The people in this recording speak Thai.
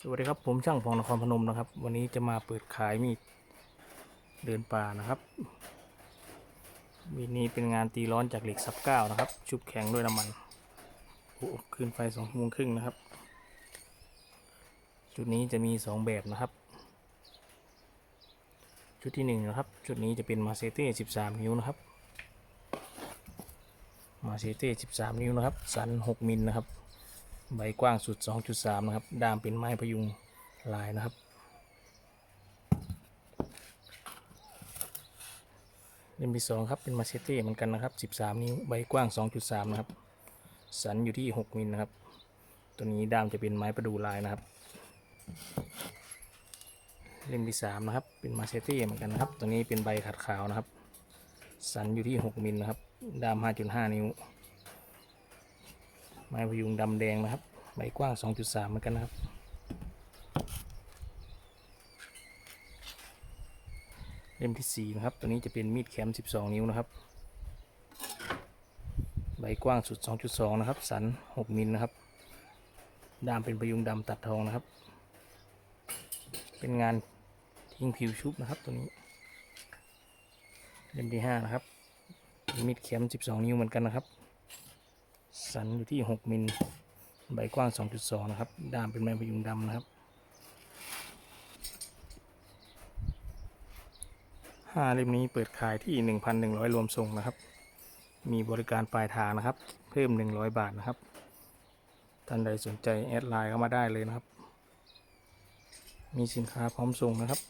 สวัสดีครับผมช่างพองนครพนมนะครับ วันนี้จะมาเปิดขายมีดเดินป่านะครับมีดนี้เป็นงานตีร้อนจากเหล็กซับเก้านะครับ ชุบแข็งด้วยน้ำมันโอ้ขึ้นไฟสองโมงครึ่งนะครับจุดนี้จะมีสองแบบนะครับ ชุดที่หนึ่งนะครับ ชุดนี้จะเป็นมาเซเต้สิบสามนิ้วนะครับมาเซเต้สิบสามนิ้วนะครับ สันหกมิลนะครับ ใบกว้างสุด 2.3 นะครับ ดามเป็นไม้พยุงลายนะครับ เล่มที่สองครับ เป็นมาเชเต้เหมือนกันนะครับ 13 นิ้ว ใบกว้าง 2.3 นะครับ สันอยู่ที่ 6 มิลนะครับ ตัวนี้ดามจะเป็นไม้ประดูลายนะครับ เล่มที่สามนะครับ เป็นมาเชเต้เหมือนกันนะครับ ตัวนี้เป็นใบขัดขาวนะครับ สันอยู่ที่ 6 มิลนะครับด้าม 5.5 นิ้ว ไม้พยุงดำแดงนะครับ ใบกว้าง 2.3 เหมือนกันนะครับ เล่มที่ 4 นะครับ ตัวนี้จะเป็นมีดแคม 12 นิ้วนะครับ ใบกว้างสุด 2.2 นะครับ สัน 6 มิลนะครับ ด้ามเป็นพยุงดำตัดทองนะครับ เป็นงานทิ้งผิวชุบนะครับตัวนี้ เล่มที่ 5 นะครับ มีดแคม 12 นิ้วเหมือนกันนะครับ สันอยู่ที่ 6 มิล ใบกว้าง 2.2 นะครับ ด้ามเป็นไม้พยุงดำนะครับ ห้าเล่มนี้เปิดขายที่ 1,100 รวมส่งนะครับ มีบริการปลายทางนะครับ เพิ่ม 100 บาทนะครับ ท่านใดสนใจแอดไลน์เข้ามาได้เลยนะครับ มีสินค้าพร้อมส่งนะครับ